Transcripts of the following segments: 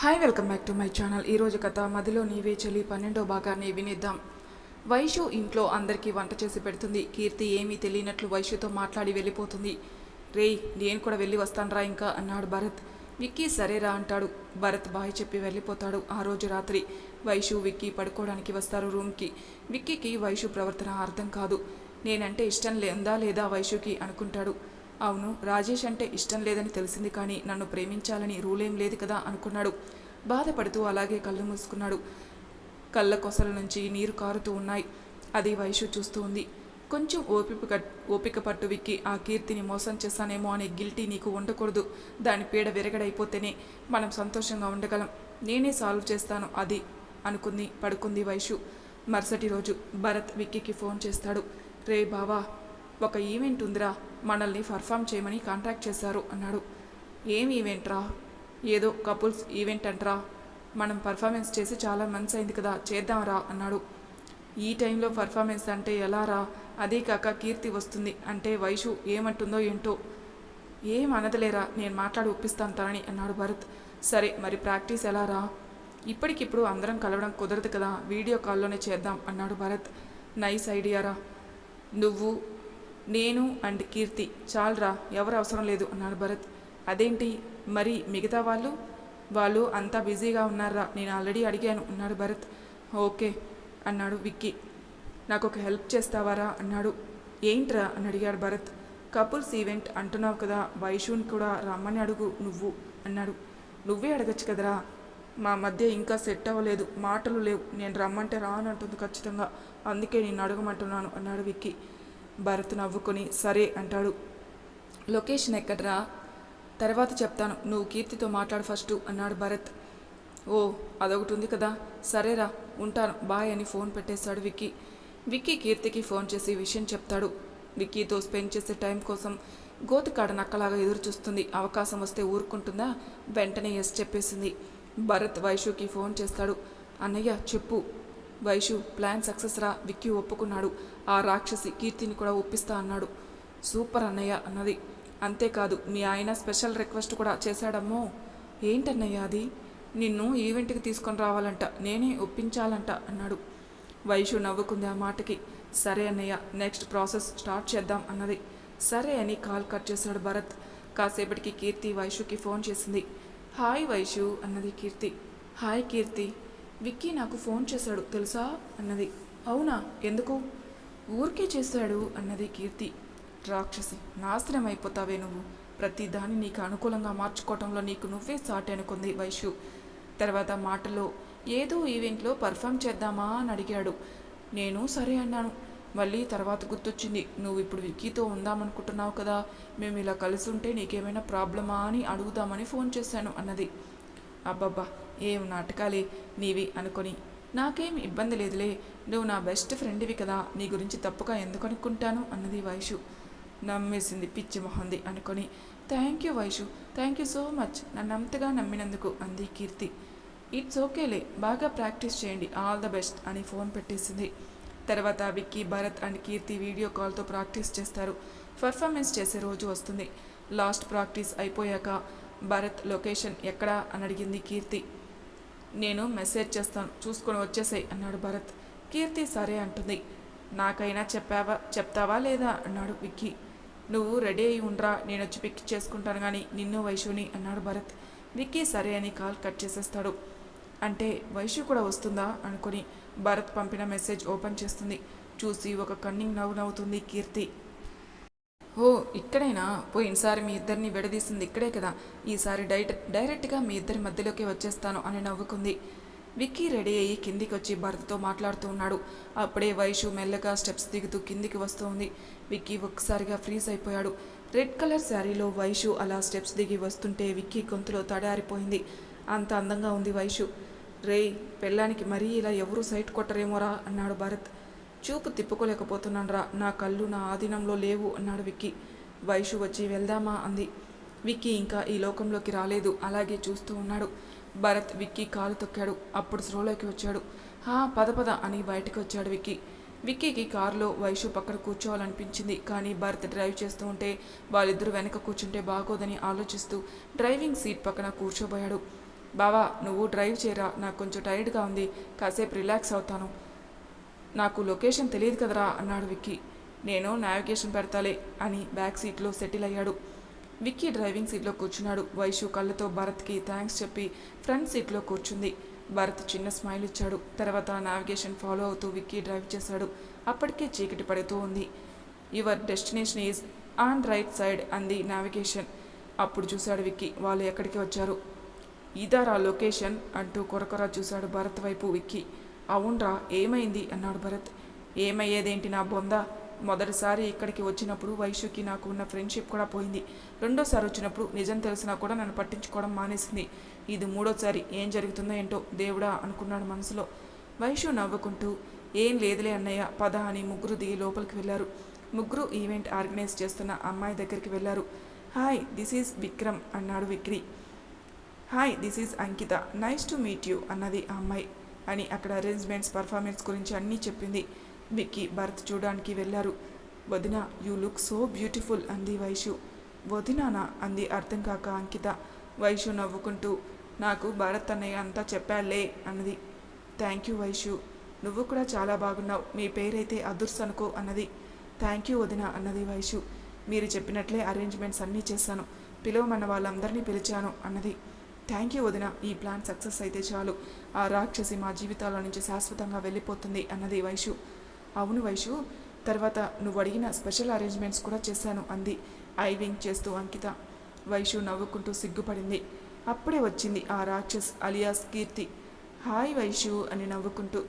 Hi welcome back to my channel ఈరోజు కథ మదిలో నీవే చెల్లి పన్నెండో భాగాన్ని వినిద్దాం. వైషు ఇంట్లో అందరికీ వంట చేసి పెడుతుంది. కీర్తి ఏమీ తెలియనట్లు వైషుతో మాట్లాడి వెళ్ళిపోతుంది. రేయ్ నేను కూడా వెళ్ళి వస్తానురా ఇంకా అన్నాడు భరత్. విక్కీ సరేరా అంటాడు. భరత్ బాయ్ చెప్పి వెళ్ళిపోతాడు ఆ రోజు రాత్రి. వైషు విక్కీ పడుకోవడానికి వస్తారు రూమ్కి. విక్కీకి వైషు ప్రవర్తన అర్థం కాదు. నేనంటే ఇష్టం లేదా లేదా వైషుకి అనుకుంటాడు. అవును రాజేష్ అంటే ఇష్టం లేదని తెలిసింది కానీ నన్ను ప్రేమించాలని రూలేం లేదు కదా అనుకున్నాడు. బాధపడుతూ అలాగే కళ్ళు మూసుకున్నాడు. కళ్ళ కొసల నుంచి నీరు కారుతూ ఉన్నాయి. అది వైషు చూస్తూ ఉంది. కొంచెం ఓపిక ఓపిక పట్టు విక్కి ఆ కీర్తిని మోసం చేశానేమో అనే గిల్టీ నీకు ఉండకూడదు. దాని పీడ విరగడైపోతేనే మనం సంతోషంగా ఉండగలం. నేనే సాల్వ్ చేస్తాను అది అనుకుంది పడుకుంది వైషు. మరుసటి రోజు భరత్ విక్కీకి ఫోన్ చేస్తాడు. రే బావా ఒక ఈవెంట్ ఉందిరా. మనల్ని పర్ఫామ్ చేయమని కాంటాక్ట్ చేశారు అన్నాడు. ఏం ఈవెంట్ రా ఏదో కపుల్స్ ఈవెంట్ అంటరా. మనం పర్ఫార్మెన్స్ చేసి చాలా మంత్స్ అయింది కదా చేద్దాంరా అన్నాడు. ఈ టైంలో పర్ఫార్మెన్స్ అంటే ఎలా రా అదే కాక కీర్తి వస్తుంది అంటే వైషు ఏమంటుందో ఏంటో. ఏం అనదలేరా? నేను మాట్లాడి ఒప్పిస్తాను తనని అన్నాడు భరత్. సరే మరి ప్రాక్టీస్ ఎలా రా ఇప్పటికిప్పుడు అందరం కలవడం కుదరదు కదా వీడియో కాల్లోనే చేద్దాం అన్నాడు భరత్. నైస్ ఐడియారా. నువ్వు నేను అండ్ కీర్తి. చాలరా ఎవరు అవసరం లేదు అన్నాడు భరత్. అదేంటి? మరి మిగతా వాళ్ళు? వాళ్ళు అంతా బిజీగా ఉన్నారా? నేను ఆల్రెడీ అడిగాను అన్నాడు భరత్. ఓకే అన్నాడు విక్కీ. నాకు ఒక హెల్ప్ చేస్తావారా? అన్నాడు. ఏంట్రా? అని అడిగాడు భరత్. కపుల్స్ ఈవెంట్ అంటున్నావు కదా వైషుని కూడా రమ్మని అడుగు నువ్వు అన్నాడు. నువ్వే అడగచ్చు కదరా? మా మధ్య ఇంకా సెట్ అవ్వలేదు మాటలు లేవు. నేను రమ్మంటే రానంటుంది ఖచ్చితంగా. అందుకే నేను అడగమంటున్నాను అన్నాడు విక్కీ. భరత్ నవ్వుకొని సరే అంటాడు. లొకేషన్ ఎక్కడరా తర్వాత చెప్తాను. నువ్వు కీర్తితో మాట్లాడు ఫస్ట్ అన్నాడు భరత్. ఓ అదొకటి ఉంది కదా. సరేరా ఉంటాను. బాయ్ అని ఫోన్ పెట్టేశాడు విక్కీ. విక్కీ కీర్తికి ఫోన్ చేసి విషయం చెప్తాడు. విక్కీతో స్పెండ్ చేసే టైం కోసం గోతికాడ నక్కలాగా ఎదురు చూస్తుంది అవకాశం వస్తే ఊరుకుంటుందా? వెంటనే ఎస్ చెప్పేసింది. భరత్ వైషుకి ఫోన్ చేస్తాడు. అన్నయ్య చెప్పు. వైషు ప్లాన్ సక్సెస్ రా విక్కీ ఒప్పుకున్నాడు. ఆ రాక్షసి కీర్తిని కూడా ఒప్పిస్తా అన్నాడు. సూపర్ అన్నయ్య అన్నది. అంతేకాదు మీ ఆయన స్పెషల్ రిక్వెస్ట్ కూడా చేశాడమ్మో. ఏంటన్నయ్య అది? నిన్ను ఈవెంట్కి తీసుకొని రావాలంట నేనే ఒప్పించాలంట అన్నాడు. వైషు నవ్వుకుంది ఆ మాటకి. సరే అన్నయ్య నెక్స్ట్ ప్రాసెస్ స్టార్ట్ చేద్దాం అన్నది. సరే అని కాల్ కట్ చేశాడు భరత్. కాసేపటికి కీర్తి వైషుకి ఫోన్ చేసింది. హాయ్ వైషు అన్నది కీర్తి. హాయ్ కీర్తి. విక్కీ నాకు ఫోన్ చేశాడు తెలుసా? అన్నది. అవునా? ఎందుకు? ఊరికే చేశాడు అన్నది కీర్తి. రాక్షసి నాశనం అయిపోతావే నువ్వు. ప్రతి దాన్ని నీకు అనుకూలంగా మార్చుకోవటంలో నీకు నువ్వే సాటి అనుకుంది వైషు తర్వాత మాటలో ఏదో ఈవెంట్లో పర్ఫామ్ చేద్దామా అని అడిగాడు. నేను సరే అన్నాను. మళ్ళీ తర్వాత గుర్తొచ్చింది నువ్వు ఇప్పుడు విక్కీతో ఉందామనుకుంటున్నావు కదా. మేము ఇలా కలిసి ఉంటే నీకేమైనా ప్రాబ్లమా అని అడుగుదామని ఫోన్ చేశాను అన్నది. అబ్బబ్బా ఏం నాటకాలే నీవి అనుకొని నాకేం ఇబ్బంది లేదులే. నువ్వు నా బెస్ట్ ఫ్రెండ్వి కదా. నీ గురించి తప్పుగా ఎందుకు అనుకుంటాను అన్నది వైషు. నమ్మేసింది పిచ్చి మొహంది అనుకొని. Thank you Vaishu. Thank you so much. నన్ను అంతగా నమ్మినందుకు అంది కీర్తి. ఇట్స్ ఓకేలే. బాగా ప్రాక్టీస్ చేయండి. ఆల్ ద బెస్ట్ అని ఫోన్ పెట్టేసింది. తర్వాత విక్కీ భరత్ అండ్ కీర్తి వీడియో కాల్తో ప్రాక్టీస్ చేస్తారు. పర్ఫార్మెన్స్ చేసే రోజు వస్తుంది. లాస్ట్ ప్రాక్టీస్ అయిపోయాక భరత్ లొకేషన్ ఎక్కడా అని అడిగింది కీర్తి. నేను మెసేజ్ చేస్తాను చూసుకొని వచ్చేసాయి అన్నాడు భరత్. కీర్తి సరే అంటుంది. నాకైనా చెప్పావా చెప్తావా లేదా? అన్నాడు విక్కీ. నువ్వు రెడీ అయి ఉండరా నేను వచ్చి పిక్ చేసుకుంటాను కానీ నిన్ను వైషుని అన్నాడు భరత్. విక్కీ సరే అని కాల్ కట్ చేసేస్తాడు. అంటే వైషు కూడా వస్తుందా? అనుకుని భరత్ పంపిన మెసేజ్ ఓపెన్ చేస్తుంది. చూసి ఒక కన్నింగ్ నవ్వు నవ్వుతుంది కీర్తి. ఓ ఇక్కడైనా? పోయినసారి మీ ఇద్దరిని విడదీసింది ఇక్కడే కదా. ఈసారి డైట్ డైరెక్ట్గా మీ ఇద్దరి మధ్యలోకి వచ్చేస్తాను అని నవ్వుకుంది. విక్కీ రెడీ అయ్యి కిందికి వచ్చి భరత్తో మాట్లాడుతూ ఉన్నాడు. అప్పుడే వైషు మెల్లగా స్టెప్స్ దిగుతూ కిందికి వస్తూ ఉంది. విక్కీ ఒక్కసారిగా ఫ్రీజ్ అయిపోయాడు. రెడ్ కలర్ శారీలో వైషు అలా స్టెప్స్ దిగి వస్తుంటే విక్కీ గొంతులో తడారిపోయింది. అంత అందంగా ఉంది వైషు. రే పెళ్ళానికి మరీ ఇలా ఎవరూ సైట్ కొట్టరేమోరా? అన్నాడు భరత్. చూపు తిప్పుకోలేకపోతున్నానరా నా కళ్ళు నా ఆధీనంలో లేవు అన్నాడు విక్కీ. వైషు వచ్చి వెళ్దామా? అంది. విక్కీ ఇంకా ఈ లోకంలోకి రాలేదు. అలాగే చూస్తూ ఉన్నాడు. భరత్ విక్కీ కాలు తొక్కాడు. అప్పుడు స్రోలోకి వచ్చాడు. హా పద పద అని బయటకు వచ్చాడు విక్కీ. విక్కీకి కారులో వైషు పక్కన కూర్చోవాలనిపించింది. కానీ భరత్ డ్రైవ్ చేస్తూ ఉంటే వాళ్ళిద్దరూ వెనక కూర్చుంటే బాగోదని ఆలోచిస్తూ డ్రైవింగ్ సీట్ పక్కన కూర్చోబోయాడు. బావా నువ్వు డ్రైవ్ చేయరా? నాకు కొంచెం టైర్డ్గా ఉంది. కాసేపు రిలాక్స్ అవుతాను. నాకు లొకేషన్ తెలియదు కదరా అన్నాడు విక్కీ. నేను నావిగేషన్ పెడతాలే అని బ్యాక్ సీట్లో సెటిల్ అయ్యాడు. విక్కీ డ్రైవింగ్ సీట్లో కూర్చున్నాడు. వైషు కళ్ళతో భరత్కి థ్యాంక్స్ చెప్పి ఫ్రంట్ సీట్లో కూర్చుంది. భరత్ చిన్న స్మైల్ ఇచ్చాడు. తర్వాత నావిగేషన్ ఫాలో అవుతూ విక్కీ డ్రైవ్ చేశాడు. అప్పటికే చీకటి పడుతూ ఉంది. Your destination is on right side అంది నావిగేషన్ అప్పుడు చూశాడు విక్కీ వాళ్ళు ఎక్కడికి వచ్చారు? ఇదారా లొకేషన్ అంటూ కొరకొర చూశాడు భరత్ వైపు విక్కీ. అవునరా ఏమైంది? అన్నాడు భరత్. ఏమయ్యేదేంటి నా బొంద? మొదటిసారి ఇక్కడికి వచ్చినప్పుడు వైశ్యుకి నాకు ఉన్న ఫ్రెండ్షిప్ కూడా పోయింది. రెండోసారి వచ్చినప్పుడు నిజం తెలిసినా కూడా నన్ను పట్టించుకోవడం మానేసింది. ఇది మూడోసారి ఏం జరుగుతుందో ఏంటో దేవుడా అనుకున్నాడు మనసులో. వైశ్యు నవ్వుకుంటూ ఏం లేదులే అన్నయ్య పద అని ముగ్గురు దిగి లోపలికి వెళ్ళారు. ముగ్గురు ఈవెంట్ ఆర్గనైజ్ చేస్తున్న అమ్మాయి దగ్గరికి వెళ్ళారు. హాయ్ దిస్ ఈజ్ విక్రమ్ అన్నాడు విక్రీ. Hi this is Ankita. Nice to meet you అన్నది ఆ అమ్మాయి. అని అక్కడ అరేంజ్మెంట్స్ పర్ఫార్మెన్స్ గురించి అన్నీ చెప్పింది. విక్కీ భరత్ చూడడానికి వెళ్ళారు. వదిన యూ లుక్ సో బ్యూటిఫుల్ అంది వైషు. వదినానా? అంది అర్థం కాక అంకిత. వైషు నవ్వుకుంటూ నాకు భరత్ అన్నయ్య అంతా చెప్పాలే అన్నది. Thank you Vaishu. నువ్వు కూడా చాలా బాగున్నావు. మీ పేరైతే అదుర్స్ అనుకో అన్నది. థ్యాంక్ యూ వదిన అన్నది వైషు. మీరు చెప్పినట్లే అరేంజ్మెంట్స్ అన్నీ చేశాను. పిలవమన్న వాళ్ళందరినీ పిలిచాను అన్నది. థ్యాంక్ యూ వదిన. ఈ ప్లాన్ సక్సెస్ అయితే చాలు. ఆ రాక్షసి మా జీవితాల నుంచి శాశ్వతంగా వెళ్ళిపోతుంది అన్నది వైషు. అవును వైషు తర్వాత నువ్వు అడిగిన స్పెషల్ అరేంజ్మెంట్స్ కూడా చేశాను అంది. ఐ వింగ్ చేస్తూ అంకిత. వైషు నవ్వుకుంటూ సిగ్గుపడింది. అప్పుడే వచ్చింది ఆ రాక్షస్ అలియాస్ కీర్తి. హాయ్ వైషు అని నవ్వుకుంటూ.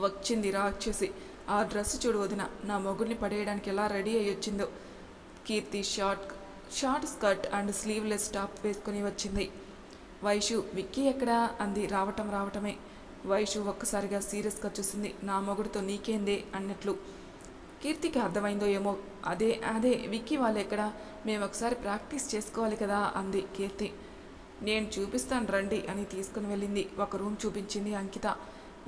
వచ్చింది రాక్షసి. ఆ డ్రెస్ చూడు వదిన నా మొగుడిని పడేయడానికి ఎలా రెడీ అయ్యి వచ్చిందో Keerthi short short skirt and sleeveless top వేసుకుని వచ్చింది. వైషు విక్కీ ఎక్కడా? అంది. రావటం రావటమే. వైషు ఒక్కసారిగా సీరియస్గా చూసింది. నా మొగుడితో నీకేందే? అన్నట్లు. కీర్తికి అర్థమైందో ఏమో? అదే అదే. విక్కీ వాళ్ళు ఎక్కడ? మేము ఒకసారి ప్రాక్టీస్ చేసుకోవాలి కదా? అంది కీర్తి. నేను చూపిస్తాను రండి అని తీసుకుని వెళ్ళింది. ఒక రూమ్ చూపించింది అంకిత.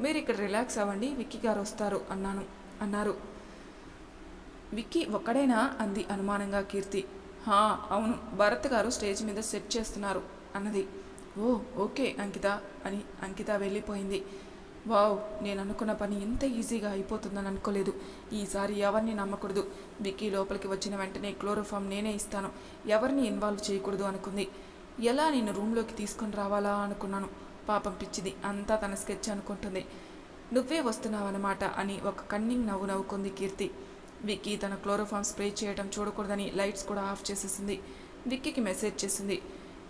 మీరు ఇక్కడ రిలాక్స్ అవ్వండి విక్కీ గారు వస్తారు అన్నాను అన్నారు. విక్కీ ఒక్కడైనా? అంది అనుమానంగా కీర్తి. హా అవును భరత్ గారు స్టేజ్ మీద సెట్ చేస్తున్నారు అన్నది. ఓ ఓకే అంకిత అని అంకిత వెళ్ళిపోయింది. వావ్ నేను అనుకున్న పని ఇంత ఈజీగా అయిపోతుందని అనుకోలేదు. ఈసారి ఎవరిని నమ్మకూడదు. విక్కీ లోపలికి వచ్చిన వెంటనే క్లోరోఫామ్ నేనే ఇస్తాను. ఎవరిని ఇన్వాల్వ్ చేయకూడదు అనుకుంది. ఎలా నేను రూమ్లోకి తీసుకొని రావాలా అనుకున్నాను. పాపం పిచ్చిది అంతా తన స్కెచ్ అనుకుంటుంది. నువ్వే వస్తున్నావన్నమాట అని ఒక కన్నింగ్ నవ్వు నవ్వుకుంది కీర్తి. విక్కీ తన క్లోరోఫామ్ స్ప్రే చేయడం చూడకూడదని లైట్స్ కూడా ఆఫ్ చేసేసింది. విక్కీకి మెసేజ్ చేసింది.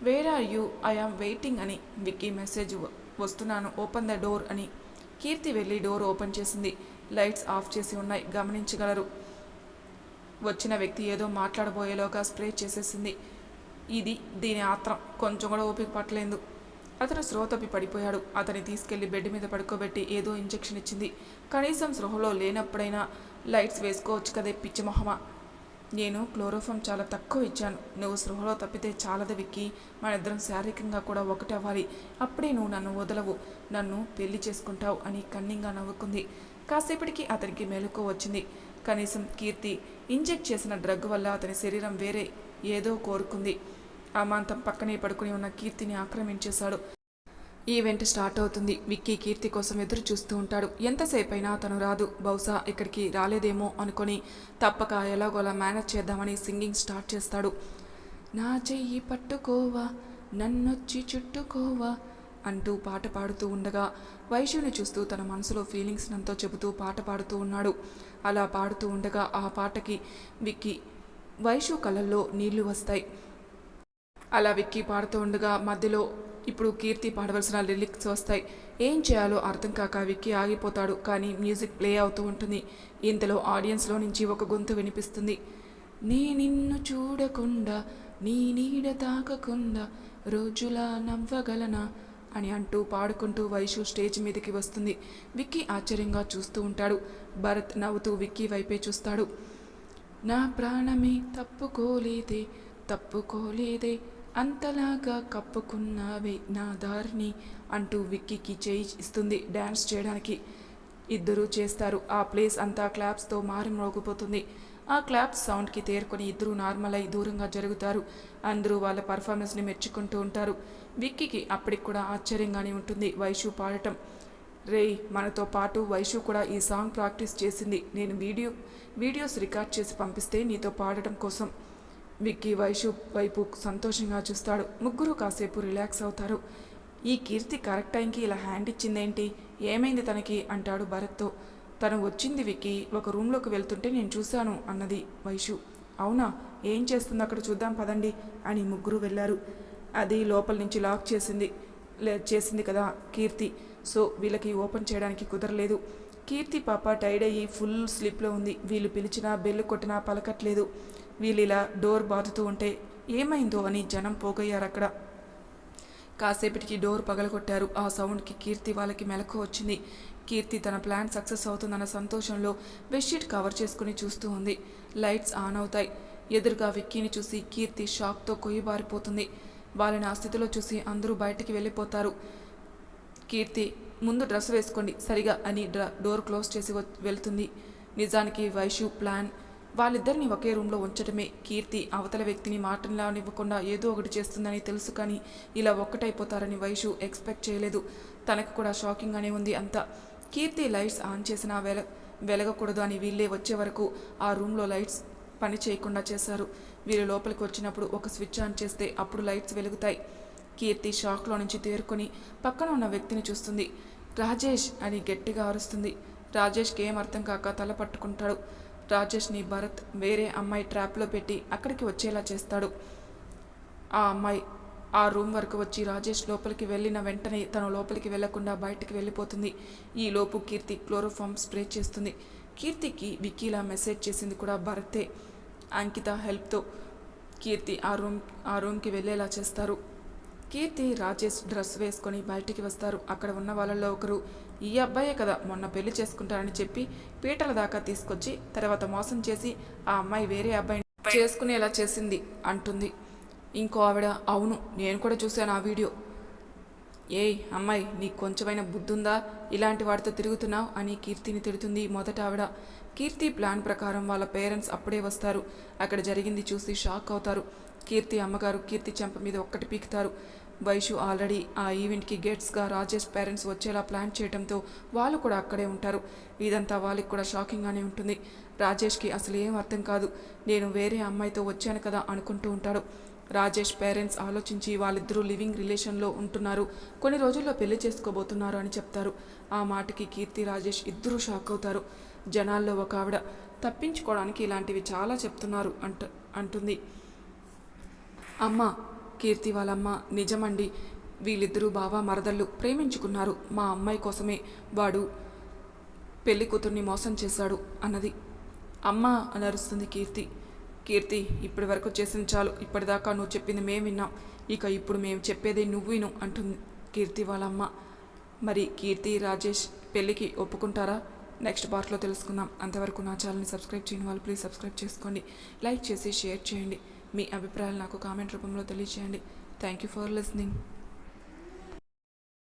Where are you? I am waiting అని విక్కీ మెసేజ్ వస్తున్నాను. ఓపెన్ ద డోర్ అని కీర్తి వెళ్ళి డోర్ ఓపెన్ చేసింది. లైట్స్ ఆఫ్ చేసి ఉన్నాయి. గమనించగలరు. వచ్చిన వ్యక్తి ఏదో మాట్లాడబోయేలోగా స్ప్రే చేసేసింది. ఇది దీని ఆత్రం. కొంచెం కూడా ఓపిక పట్టలేదు. అతను స్పృహ పడిపోయాడు. అతని తీసుకెళ్ళి బెడ్ మీద పడుకోబెట్టి ఏదో ఇంజెక్షన్ ఇచ్చింది. కనీసం స్పృహలో లేనప్పుడైనా లైట్స్ వేసుకోవచ్చు కదే పిచ్చి మొహమా. నేను క్లోరోఫామ్ చాలా తక్కువ ఇచ్చాను. నువ్వు సృహలో తప్పితే చాలదు విక్కి. మన ఇద్దరం శారీరకంగా కూడా ఒకటవ్వాలి అప్పుడే నువ్వు నన్ను వదలవు. నన్ను పెళ్ళి చేసుకుంటావు అని కన్నింగా నవ్వుకుంది. కాసేపటికి అతనికి మెలకు వచ్చింది. కనీసం కీర్తి ఇంజెక్ట్ చేసిన డ్రగ్ వల్ల అతని శరీరం వేరే ఏదో కోరుకుంది. అమాంతం పక్కనే పడుకుని ఉన్న కీర్తిని ఆక్రమించేశాడు. ఈవెంట్ స్టార్ట్ అవుతుంది. విక్కీ కీర్తి కోసం ఎదురు చూస్తూ ఉంటాడు. ఎంతసేపైనా తను రాదు. బహుశా ఇక్కడికి రాలేదేమో అనుకొని తప్పక ఎలాగోలా మేనేజ్ చేద్దామని సింగింగ్ స్టార్ట్ చేస్తాడు. నా చెయ్యి పట్టుకోవా నన్నొచ్చి చుట్టుకోవా అంటూ పాట పాడుతూ ఉండగా వైశ్యుని చూస్తూ తన మనసులో ఫీలింగ్స్ నంతో చెబుతూ పాట పాడుతూ ఉన్నాడు. అలా పాడుతూ ఉండగా ఆ పాటకి విక్కీ వైశ్యు కళ్ళల్లో నీళ్ళు వస్తాయి. అలా విక్కీ పాడుతూ ఉండగా మధ్యలో ఇప్పుడు కీర్తి పాడవలసిన లిరిక్స్ వస్తాయి. ఏం చేయాలో అర్థం కాక విక్కి ఆగిపోతాడు. కానీ మ్యూజిక్ ప్లే అవుతూ ఉంటుంది. ఇంతలో ఆడియన్స్లో నుంచి ఒక గొంతు వినిపిస్తుంది. నీ నిన్ను చూడకుండా నీ నీడ తాకకుండా రోజులా నవ్వగలనా? అని అంటూ పాడుకుంటూ వైషు స్టేజ్ మీదకి వస్తుంది. విక్కీ ఆశ్చర్యంగా చూస్తూ ఉంటాడు. భరత్ నవ్వుతూ విక్కీ వైపే చూస్తాడు. నా ప్రాణమే తప్పుకోలేదే తప్పుకోలేదే అంతలాగా కప్పుకున్నావే నా దారిని అంటూ విక్కీకి చేయి ఇస్తుంది డ్యాన్స్ చేయడానికి. ఇద్దరూ చేస్తారు. ఆ ప్లేస్ అంతా క్లాప్స్తో మారి మోగిపోతుంది. ఆ క్లాప్స్ సౌండ్కి తేరుకొని ఇద్దరూ నార్మల్ అయి దూరంగా జరుగుతారు. అందరూ వాళ్ళ పర్ఫార్మెన్స్ని మెచ్చుకుంటూ ఉంటారు. విక్కీకి అప్పటికి కూడా ఆశ్చర్యంగానే ఉంటుంది వైషు పాడటం. రేయ్ మనతో పాటు వైషు కూడా ఈ సాంగ్ ప్రాక్టీస్ చేసింది. నేను వీడియో వీడియోస్ రికార్డ్ చేసి పంపిస్తే నీతో పాడటం కోసం. విక్కీ వైషు వైపు సంతోషంగా చూస్తాడు. ముగ్గురు కాసేపు రిలాక్స్ అవుతారు. ఈ కీర్తి కరెక్ట్ టైంకి ఇలా హ్యాండ్ ఇచ్చిందేంటి? ఏమైంది తనకి? అంటాడు భరత్తో. తను వచ్చింది విక్కీ ఒక రూమ్లోకి వెళ్తుంటే నేను చూశాను అన్నది వైషు. అవునా? ఏం చేస్తుంది అక్కడ చూద్దాం పదండి అని ముగ్గురు వెళ్ళారు. అది లోపల నుంచి లాక్ చేసింది లే చేసింది కదా కీర్తి. సో వీళ్ళకి ఓపెన్ చేయడానికి కుదరలేదు. కీర్తి పాప టైడ్ అయ్యి ఫుల్ స్లిప్లో ఉంది. వీళ్ళు పిలిచినా బెల్లు కొట్టినా పలకట్లేదు. వీళ్ళు ఇలా డోర్ బాదుతూ ఉంటే ఏమైందో అని జనం పోగయ్యారు అక్కడ కాసేపటికి డోర్ పగలగొట్టారు. ఆ సౌండ్కి కీర్తి వాళ్ళకి మెలకు వచ్చింది. కీర్తి తన ప్లాన్ సక్సెస్ అవుతుందన్న సంతోషంలో బెడ్షీట్ కవర్ చేసుకుని చూస్తూ ఉంది. లైట్స్ ఆన్ అవుతాయి. ఎదురుగా విక్కీని చూసి కీర్తి షాక్తో కొయ్యబారిపోతుంది వాళ్ళని ఆ స్థితిలో చూసి అందరూ బయటికి వెళ్ళిపోతారు. కీర్తి ముందు డ్రెస్ వేసుకోండి సరిగా అని డ్ర- డోర్ క్లోజ్ చేసి వెళ్తుంది. నిజానికి వైషు ప్లాన్ వాళ్ళిద్దరిని ఒకే రూమ్లో ఉంచడమే కీర్తి అవతల వ్యక్తిని మాటలానివ్వకుండా ఏదో ఒకటి చేస్తుందని తెలుసు కానీ ఇలా ఒక్కటైపోతారని వైషు ఎక్స్పెక్ట్ చేయలేదు. తనకు కూడా షాకింగ్గానే ఉంది అంతా. కీర్తి లైట్స్ ఆన్ చేసినా వెల వెలగకూడదు అని వీళ్ళే వచ్చే వరకు ఆ రూమ్లో లైట్స్ పని చేయకుండా చేశారు. వీళ్ళు లోపలికి వచ్చినప్పుడు ఒక స్విచ్ ఆన్ చేస్తే అప్పుడు లైట్స్ వెలుగుతాయి. కీర్తి షాక్లో నుంచి తేరుకొని పక్కన ఉన్న వ్యక్తిని చూస్తుంది. రాజేష్ అని గట్టిగా అరుస్తుంది. రాజేష్కి ఏం అర్థం కాక తల పట్టుకుంటాడు. రాజేష్ని భరత్ వేరే అమ్మాయి ట్రాప్లో పెట్టి అక్కడికి వచ్చేలా చేస్తాడు. ఆ అమ్మాయి ఆ రూమ్ వరకు వచ్చి రాజేష్ లోపలికి వెళ్ళిన వెంటనే తను లోపలికి వెళ్ళకుండా బయటికి వెళ్ళిపోతుంది. ఈ లోపు కీర్తి క్లోరోఫామ్ స్ప్రే చేస్తుంది. కీర్తికి విక్కీలా మెసేజ్ చేసింది కూడా భరతే. అంకిత హెల్ప్తో కీర్తి ఆ రూమ్ ఆ రూమ్కి వెళ్ళేలా చేస్తారు. కీర్తి రాజేష్ డ్రెస్ వేసుకొని బయటికి వస్తారు. అక్కడ ఉన్న వాళ్ళల్లో ఒకరు ఈ అబ్బాయే కదా మొన్న పెళ్ళి చేసుకుంటారని చెప్పి పీటల దాకా తీసుకొచ్చి తర్వాత మోసం చేసి ఆ అమ్మాయి వేరే అబ్బాయిని చేసుకునేలా చేసింది అంటుంది. ఇంకో ఆవిడ అవును నేను కూడా చూశాను ఆ వీడియో. ఏయ్ అమ్మాయి నీకు కొంచెమైనా బుద్ధుందా? ఇలాంటి వాడితో తిరుగుతున్నావు అని కీర్తిని తిడుతుంది మొదట ఆవిడ. కీర్తి ప్లాన్ ప్రకారం వాళ్ళ పేరెంట్స్ అప్పుడే వస్తారు. అక్కడ జరిగింది చూసి షాక్ అవుతారు. కీర్తి అమ్మగారు కీర్తి చెంప మీద ఒక్కటి పీకుతారు. వైషు ఆల్రెడీ ఆ ఈవెంట్కి గెట్స్గా రాజేష్ పేరెంట్స్ వచ్చేలా ప్లాన్ చేయడంతో వాళ్ళు కూడా అక్కడే ఉంటారు. ఇదంతా వాళ్ళకి కూడా షాకింగ్గానే ఉంటుంది. రాజేష్కి అసలు ఏం అర్థం కాదు. నేను వేరే అమ్మాయితో వచ్చాను కదా అనుకుంటూ ఉంటాడు. రాజేష్ పేరెంట్స్ ఆలోచించి వాళ్ళిద్దరూ లివింగ్ రిలేషన్లో ఉంటున్నారు. కొన్ని రోజుల్లో పెళ్ళి చేసుకోబోతున్నారు అని చెప్తారు. ఆ మాటకి కీర్తి రాజేష్ ఇద్దరూ షాక్ అవుతారు. జనాల్లో ఒక ఆవిడ తప్పించుకోవడానికి ఇలాంటివి చాలా చెప్తున్నారు అంట అంటుంది. అమ్మ కీర్తి వాళ్ళమ్మ నిజమండి. వీళ్ళిద్దరూ బావ మరదళ్ళు ప్రేమించుకున్నారు. మా అమ్మాయి కోసమే వాడు పెళ్ళి కూతుర్ని మోసం చేశాడు అన్నది. అమ్మ అని అరుస్తుంది కీర్తి. కీర్తి ఇప్పటి వరకు చేసిన చాలు. ఇప్పటిదాకా నువ్వు చెప్పింది మేము విన్నాం. ఇక ఇప్పుడు మేము చెప్పేది నువ్వు విను అంటుంది కీర్తి వాళ్ళ అమ్మ మరి కీర్తి రాజేష్ పెళ్ళికి ఒప్పుకుంటారా? నెక్స్ట్ పార్ట్లో తెలుసుకుందాం. అంతవరకు నా ఛానల్ని సబ్స్క్రైబ్ చేయని వాళ్ళు ప్లీజ్ సబ్స్క్రైబ్ చేసుకోండి. లైక్ చేసి షేర్ చేయండి. మీ అభిప్రాయాలు నాకు కామెంట్ రూపంలో తెలియజేయండి థ్యాంక్ యూ ఫర్ లిసనింగ్